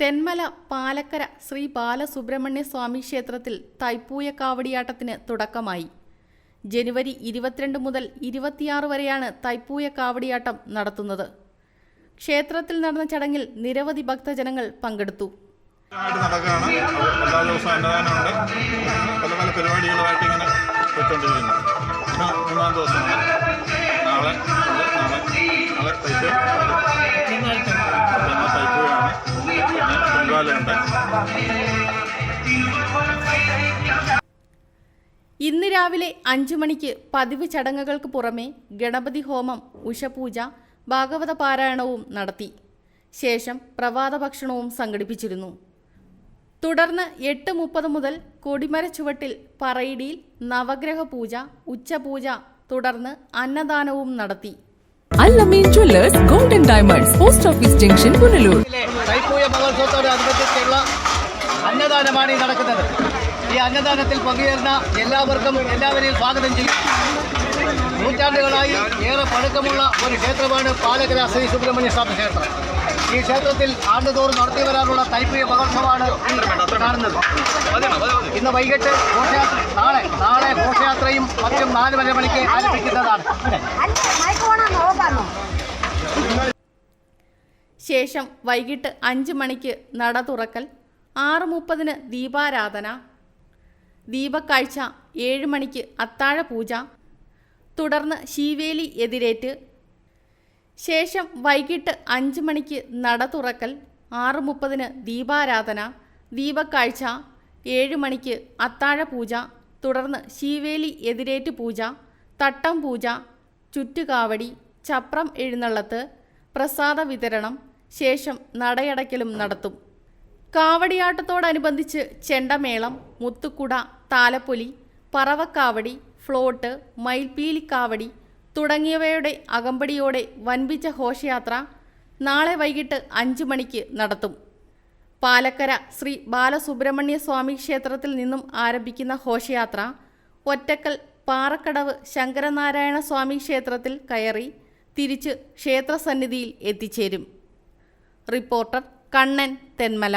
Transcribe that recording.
തെന്മല പാലക്കര ശ്രീ ബാലസുബ്രഹ്മണ്യ സ്വാമി ക്ഷേത്രത്തിൽ തൈപ്പൂയ കാവടിയാട്ടത്തിന് തുടക്കമായി. ജനുവരി ഇരുപത്തിരണ്ട് മുതൽ ഇരുപത്തിയാറ് വരെയാണ് തൈപ്പൂയ കാവടിയാട്ടം നടത്തുന്നത്. ക്ഷേത്രത്തിൽ നടന്ന ചടങ്ങിൽ നിരവധി ഭക്തജനങ്ങൾ പങ്കെടുത്തു. നടക്കുകയാണ്. എല്ലാ ദിവസവും അന്നദാനമുണ്ട്. പല പല പരിപാടികളുമായിട്ട് ഇങ്ങനെ പോയിക്കൊണ്ടിരിക്കുന്നത് മൂന്നാം ദിവസമാണ്. ഇന്ന് രാവിലെ അഞ്ചു മണിക്ക് പതിവ് ചടങ്ങുകൾക്ക് പുറമെ ഗണപതി ഹോമം ഉഷപൂജ ഭാഗവത പാരായണവും നടത്തി. ശേഷം പ്രഭാത ഭക്ഷണവും സംഘടിപ്പിച്ചിരുന്നു. തുടർന്ന് എട്ട് മുപ്പത് മുതൽ കൊടിമര ചുവട്ടിൽ പറയിടിയിൽ നവഗ്രഹ പൂജ ഉച്ചപൂജ തുടർന്ന് അന്നദാനവും നടത്തി. Allameen jewellers golden diamonds post office junction Punalur. അന്നദാനമാണ് ഈ നടക്കുന്നത്. ഈ അന്നദാനത്തിൽ പങ്കുചേർന്ന എല്ലാവർക്കും എല്ലാവരെയും സ്വാഗതം ചെയ്യും നൂറ്റാണ്ടുകളായി ഏറെ പഴക്കമുള്ള ഒരു ക്ഷേത്രമാണ് പാലക്കര ശ്രീ സുബ്രഹ്മണ്യ സ്വാമി ക്ഷേത്രം. ഈ ക്ഷേത്രത്തിൽ ആണ്ടുതോറും നടത്തി വരാനുള്ള തൈപ്രിയ മഹോത്സവമാണ് കാണുന്നത്. ഇന്ന് വൈകിട്ട് ഘോഷയാത്ര നാളെ നാളെ ഘോഷയാത്രയും മറ്റും നാല് വരെ മണിക്ക് ആരംഭിക്കുന്നതാണ്. ശേഷം വൈകിട്ട് അഞ്ച് മണിക്ക് നട തുറക്കൽ ആറ് മുപ്പതിന് ദീപാരാധന. ദീപക്കാഴ്ച ഏഴ് മണിക്ക് അത്താഴ പൂജ തുടർന്ന് ശീവേലി എതിരേറ്റ്. ശേഷം വൈകിട്ട് അഞ്ച് മണിക്ക് നട തുറക്കൽ. ആറ് മുപ്പതിന് ദീപാരാധന. ദീപക്കാഴ്ച ഏഴ് മണിക്ക് അത്താഴ പൂജ തുടർന്ന് ശീവേലി എതിരേറ്റ് പൂജ. തട്ടം പൂജ. ചുറ്റുകാവടി. ചപ്രം എഴുന്നള്ളത്ത്. പ്രസാദ വിതരണം. ശേഷം നടയടയ്ക്കലും നടത്തും. കാവടിയാട്ടത്തോടനുബന്ധിച്ച് ചെണ്ടമേളം മുത്തുക്കുട താലപ്പൊലി പറവക്കാവടി ഫ്ലോട്ട് മയിൽപ്പീലിക്കാവടി തുടങ്ങിയവയുടെ അകമ്പടിയോടെ വൻപിച്ച ഘോഷയാത്ര നാളെ വൈകിട്ട് അഞ്ച് മണിക്ക് നടത്തും. പാലക്കര ശ്രീ ബാലസുബ്രഹ്മണ്യ സ്വാമി ക്ഷേത്രത്തിൽ നിന്നും ആരംഭിക്കുന്ന ഘോഷയാത്ര ഒറ്റക്കൽ പാറക്കടവ് ശങ്കരനാരായണ സ്വാമി ക്ഷേത്രത്തിൽ കയറി തിരിച്ച് ക്ഷേത്രസന്നിധിയിൽ എത്തിച്ചേരും. റിപ്പോർട്ടർ കണ്ണൻ തെന്മല.